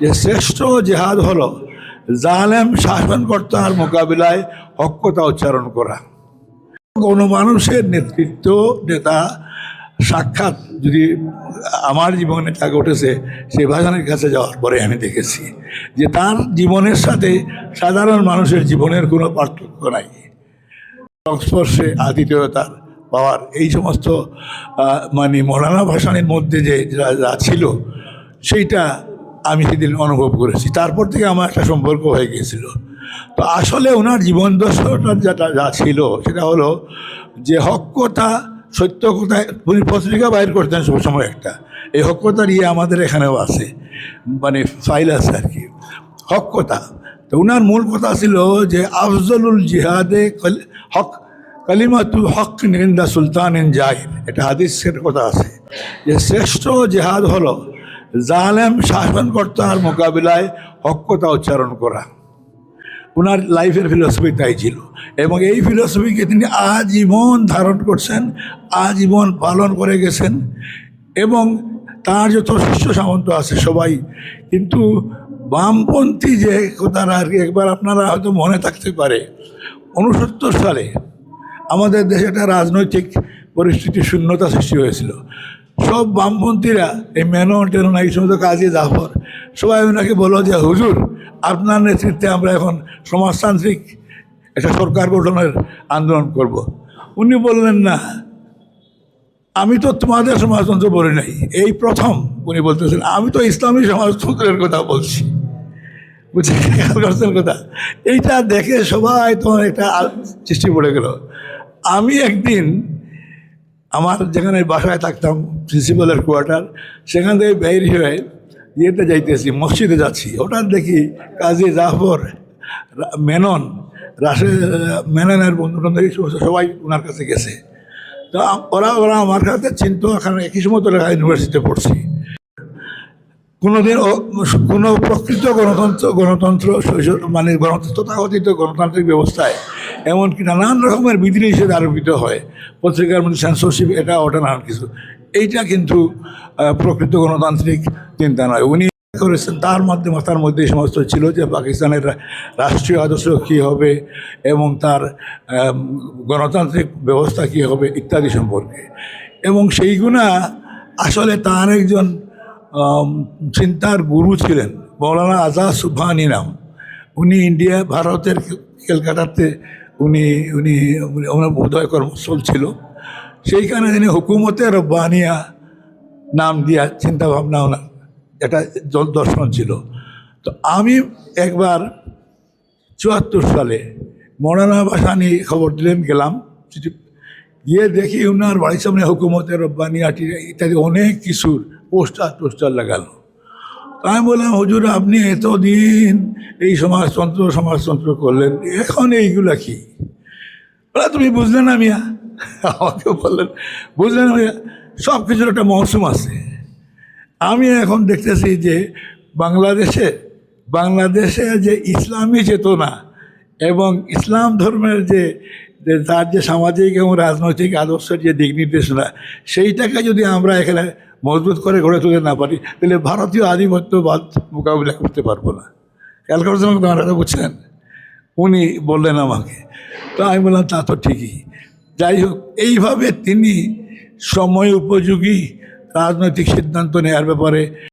যে শ্রেষ্ঠ জেহাদ হলো জালেম শাসনকর্তার মোকাবিলায় হক্কতা উচ্চারণ করা। কোনো মানুষের নেতৃত্ব, নেতা, সাক্ষাৎ যদি আমার জীবনে তাকে উঠেছে সেই ভাষণের কাছে যাওয়ার পরে আমি দেখেছি যে তার জীবনের সাথে সাধারণ মানুষের জীবনের কোনো পার্থক্য নাই। সংস্পর্শে আতিথেয়তার পাওয়ার এই সমস্ত মানে মৌলানা ভাসানের মধ্যে যা যা ছিল, সেইটা আমি সেদিন অনুভব করেছি। তারপর থেকে আমার একটা সম্পর্ক হয়ে গিয়েছিল। তো আসলে ওনার জীবন দর্শনটা যেটা, যা ছিল, সেটা হলো যে হক কথা, সত্য কথা, উনি পত্রিকা বাইর করতেন সবসময় একটা। এই হক কথার ইয়ে আমাদের এখানেও আছে। মানে ফাইল আছে আর কি। হক কথা। তো ওনার মূল কথা ছিল যে, আফজলুল জিহাদে হক, কালিমাতু হক নিন্দা সুলতান ইন জাহির। এটা হাদিসের কথা আছে। যে শ্রেষ্ঠ জেহাদ হলো জালেম শাসনকর্তার মোকাবিলায় হক্কতা উচ্চারণ করা। ওনার লাইফের ফিলোসফি তাই ছিল। এবং এই ফিলোসফিকে তিনি আজীবন ধারণ করছেন, আজীবন পালন করে গেছেন। এবং তার যত শিষ্য সামন্ত আছে সবাই, কিন্তু বামপন্থী যে কথাটা আর কি একবার আপনারা হয়তো মনে থাকতে পারে উনসত্তর সালে আমাদের দেশে একটা রাজনৈতিক পরিস্থিতি শূন্যতা সৃষ্টি হয়েছিল। সব বামপন্থীরা এই মেনন টেনন এই সমস্ত কাজে জাফর। সবাই ওনাকে বলো যে, হুজুর, আপনার নেতৃত্বে আমরা এখন সমাজতান্ত্রিক একটা সরকার গঠনের আন্দোলন করব। উনি বললেন, না, আমি তো তোমাদের সমাজতন্ত্র বলি নাই। এই প্রথম উনি বলতেছেন, আমি তো ইসলামী সমাজতন্ত্রের কথা বলছি। বুঝে কথা? এইটা দেখে সবাই তোমার একটা সৃষ্টি পড়ে গেল। আমি একদিন আমার যেখানে বাসায় থাকতাম প্রিন্সিপালের কোয়ার্টার সেখান থেকে বের হয়ে ইয়েতে যাইতেছি, মসজিদে যাচ্ছি। হঠাৎ দেখি কাজী জাফর মেনন রাশে মেননের বন্ধু বান্ধব সবাই ওনার কাছে গেছে। তো ওরা ওরা আমার কাছে চিন্তা এখানে একই সময় তো ইউনিভার্সিটিতে পড়ছি। কোনোদিন কোনো প্রকৃত গণতন্ত্র গণতন্ত্র মানে গণতন্ত্র, তথাকথিত গণতান্ত্রিক ব্যবস্থায় এমনকি নানান রকমের বিধিনিষেধ আরোপিত হয়। পত্রিকার মধ্যে সেন্সরশিপ এটা ওটা নানান কিছু। এইটা কিন্তু প্রকৃত গণতান্ত্রিক চিন্তা নয়। উনি করেছেন, তার মধ্যে তার মধ্যে সমস্ত ছিল যে পাকিস্তানের রাষ্ট্রীয় আদর্শ কী হবে এবং তার গণতান্ত্রিক ব্যবস্থা কী হবে ইত্যাদি সম্পর্কে। এবং সেইগুলা আসলে তার একজন চিন্তার গুরু ছিলেন, মৌলানা আজাদ সুবহানি নাম। উনি ইন্ডিয়া, ভারতের ক্যালকাটাতে উনি উনি ওনার বোধহয় কর্মস্থল ছিল। সেইখানে তিনি হুকুমতে রব্বানিয়া নাম দিয়া চিন্তা ভাবনা ওনার, এটা দ- দর্শন ছিল। তো আমি একবার চুয়াত্তর সালে মৌলানা ভাসানি খবর দিলেন, গেলাম। গিয়ে দেখি ওনার বাড়ির সামনে হুকুমতের রব্বানি ইত্যাদি অনেক কিছুর পোস্টার টোস্টার লাগালো আমি বললাম, হুজুর, আপনি এতদিন এই সমাজতন্ত্র সমাজতন্ত্র করলেন, এখন এইগুলা কি? বলে, তুমি বুঝলে না মিয়া? আমাকে বললেন, বুঝলে না মিয়া সব কিছুর একটা মৌসুম আছে। আমি এখন দেখতেছি যে বাংলাদেশে বাংলাদেশে যে ইসলামী চেতনা এবং ইসলাম ধর্মের যে তার যে সামাজিক এবং রাজনৈতিক আদর্শের যে দিক নির্দেশনা, সেইটাকে যদি আমরা এখানে মজবুত করে গড়ে তুলতে না পারি, তাহলে ভারতীয় আধিপত্যবাদ মোকাবিলা করতে পারব না। খেয়াল করছেন কথা বুঝছেন উনি বললেন আমাকে। তো আমি বললাম, তা তো ঠিকই। যাই হোক, এইভাবে তিনি সময় উপযোগী রাজনৈতিক সিদ্ধান্ত নেওয়ার ব্যাপারে